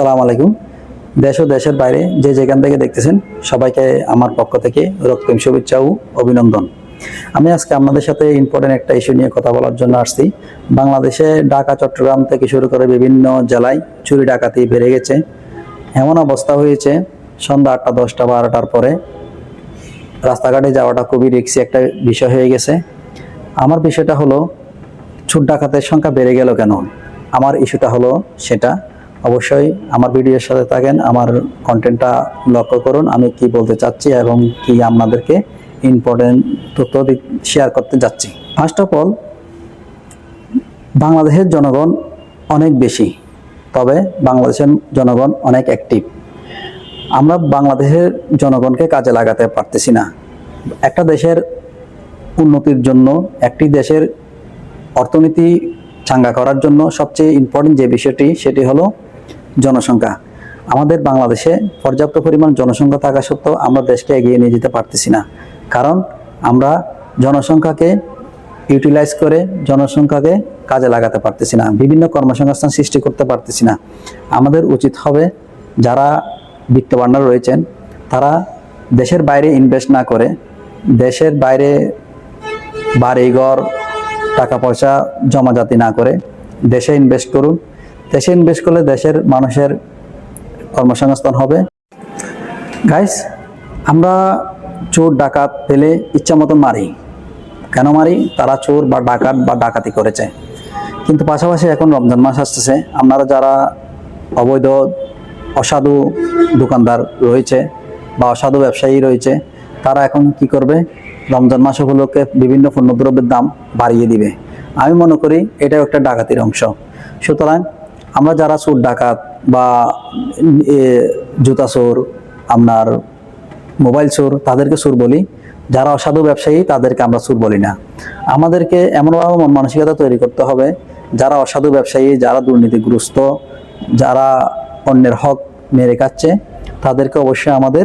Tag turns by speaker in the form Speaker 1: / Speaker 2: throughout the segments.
Speaker 1: আসসালামু আলাইকুম। দেশ ও দেশের বাইরে যে যেখান থেকে দেখতেছেন, সবাইকে আমার পক্ষ থেকে রক্তিম শুভেচ্ছা ও অভিনন্দন। আমি আজকে আপনাদের সাথে ইম্পর্টেন্ট একটা ইস্যু নিয়ে কথা বলার জন্য আসছি। বাংলাদেশে ঢাকা, চট্টগ্রাম থেকে শুরু করে বিভিন্ন জেলায় চুরি ডাকাতি বেড়ে গেছে। এমন অবস্থা হয়েছে, সন্ধ্যা আটটা, দশটা, বারোটার পরে। রাস্তাঘাটে যাওয়াটা খুবই রিক্সি একটা বিষয় হয়ে গেছে। আমার বিষয়টা হলো, চুর ডাকাতের সংখ্যা বেড়ে গেল কেন? আমার ইস্যুটা হলো সেটা। অবশ্যই আমার ভিডিওর সাথে থাকেন, আমার কন্টেন্টটা লক্ষ্য করুন, আমি কি বলতে চাচ্ছি এবং কি আপনাদেরকে ইম্পর্টেন্ট তথ্য শেয়ার করতে যাচ্ছি। ফার্স্ট অফ অল বাংলাদেশের জনগণ অনেক বেশি, তবে বাংলাদেশের জনগণ অনেক অ্যাক্টিভ আমরা বাংলাদেশের জনগণকে কাজে লাগাতে পারতেছি না। একটা দেশের উন্নতির জন্য, একটি দেশের অর্থনীতি চাঙ্গা করার জন্য সবচেয়ে ইম্পর্টেন্ট যে বিষয়টি, সেটি হলো জনসংখ্যা। আমাদের বাংলাদেশে পর্যাপ্ত পরিমাণ জনসংখ্যা থাকা সত্ত্বেও আমরা দেশকে এগিয়ে নিয়ে যেতে পারতেছি না। কারণ আমরা জনসংখ্যাকে ইউটিলাইজ করে জনসংখ্যাকে কাজে লাগাতে পারতেছি না। বিভিন্ন কর্মসংস্থান সৃষ্টি করতে পারতেছি না। আমাদের উচিত হবে যারা বিত্তবান্ডার রয়েছেন, তারা দেশের বাইরে ইনভেস্ট না করে, দেশের বাইরে বাড়িঘর, টাকা পয়সা জমাজাতি না করে দেশে ইনভেস্ট করুন। দেশে ইনভেস্ট করলে দেশের মানুষের কর্মসংস্থান হবে। গাইস আমরা চোর, ডাকাত পেলে ইচ্ছা মতন মারি। কেন মারি? তারা চোর বা ডাকাত বা ডাকাতি করেছে। কিন্তু পাশাপাশি এখন রমজান মাস আসতেছে। আপনারা যারা অবৈধ, অসাধু দোকানদার রয়েছে বা অসাধু ব্যবসায়ী রয়েছে, তারা এখন কি করবে? রমজান মাস উপলক্ষে বিভিন্ন পণ্যদ্রব্যের দাম বাড়িয়ে দিবে। আমি মনে করি এটাও একটা ডাকাতির অংশ। সুতরাং আমরা যারা চোর, ডাকাত বা জুতা চোর, আপনার মোবাইল চোর, তাদেরকে চোর বলি। যারা অসাধু ব্যবসায়ী, তাদেরকে আমরা চোর বলি না। আমাদেরকে এমনভাবে মন মানসিকতা তৈরি করতে হবে, যারা অসাধু ব্যবসায়ী, যারা দুর্নীতিগ্রস্ত, যারা অন্যের হক মেরে খাচ্ছে, তাদেরকে অবশ্যই আমাদের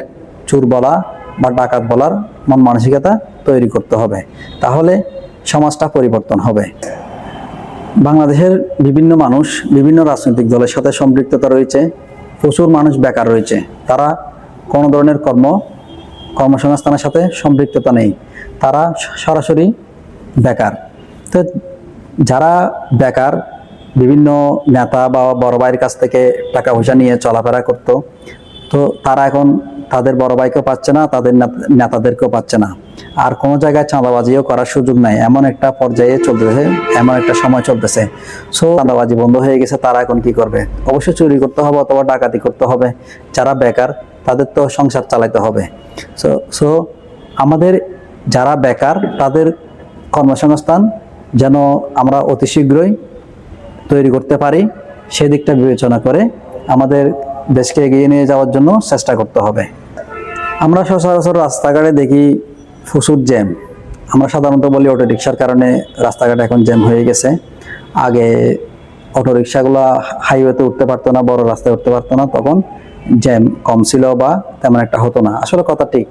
Speaker 1: চোর বলা বা ডাকাত বলার মন মানসিকতা তৈরি করতে হবে। তাহলে সমাজটা পরিবর্তন হবে। বাংলাদেশের বিভিন্ন মানুষ, বিভিন্ন রাজনৈতিক দলের সাথে সম্পৃক্ততা রয়েছে, প্রচুর মানুষ বেকার রয়েছে। তারা কোনো ধরনের কর্ম, কর্মসংস্থানের সাথে সম্পৃক্ততা নেই। তারা সরাসরি বেকার। তো যারা বেকার, বিভিন্ন নেতা বা বড় ভাইয়ের কাছ থেকে টাকা পয়সা নিয়ে চলাফেরা করতো, তো তারা এখন তাদের বড় ভাইকেও পাচ্ছে না, তাদের নেতা- নেতাদেরকেও পাচ্ছে না। আর কোনো জায়গায় চাঁদাবাজিও করার সুযোগ নাই। এমন একটা পর্যায়ে চলতেছে, এমন একটা সময় চলতেছে। সো চাঁদাবাজি বন্ধ হয়ে গেছে, তারা এখন কি করবে? অবশ্যই চুরি করতে হবে অথবা ডাকাতি করতে হবে। যারা বেকার, তাদের তো সংসার চালাতে হবে। সো সো আমাদের যারা বেকার, তাদের কর্মসংস্থান যেন আমরা অতি শীঘ্রই তৈরি করতে পারি, সেদিকটা বিবেচনা করে আমাদের দেশকে এগিয়ে নিয়ে যাওয়ার জন্য চেষ্টা করতে হবে। আমরা সচরাচর রাস্তাঘাটে দেখি প্রচুর জ্যাম। আমরা সাধারণত বলি অটো রিক্সার কারণে রাস্তাঘাট এখন জ্যাম হয়ে গেছে। আগে অটো রিক্সাগুলো হাইওয়েতে উঠতে পারতো না, বড় রাস্তায় উঠতে পারতো না, তখন জ্যাম কম ছিল বা তেমন একটা হতো না। আসলে কথা ঠিক।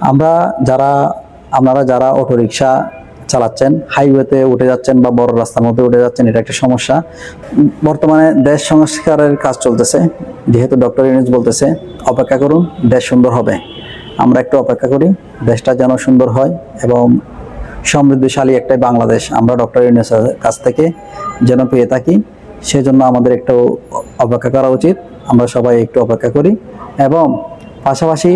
Speaker 1: আমরা যারা, আপনারা যারা অটো রিক্সা চালাচ্ছেন হাইওয়েতে উঠে যাচ্ছেন বা বড় রাস্তার মধ্যে উঠে যাচ্ছেন, এটা একটা সমস্যা। বর্তমানে দেশ সংস্কারের কাজ চলতেছে, যেহেতু ডক্টর ইউনুস বলতেছে, অপেক্ষা করুন, দেশ সুন্দর হবে। আমরা একটু অপেক্ষা করি, দেশটা যেন সুন্দর হয় এবং সমৃদ্ধশালী একটা বাংলাদেশ। আমরা ডক্টর ইউনুসের কাছ থেকে যেন পেয়ে থাকি, সেজন্য আমাদের একটু অপেক্ষা করা উচিত। আমরা সবাই একটু অপেক্ষা করি এবং পাশাপাশি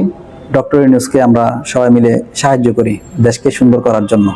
Speaker 1: ডক্টর ইউনুসকে আমরা সবাই মিলে সাহায্য করি দেশকে সুন্দর করার জন্য।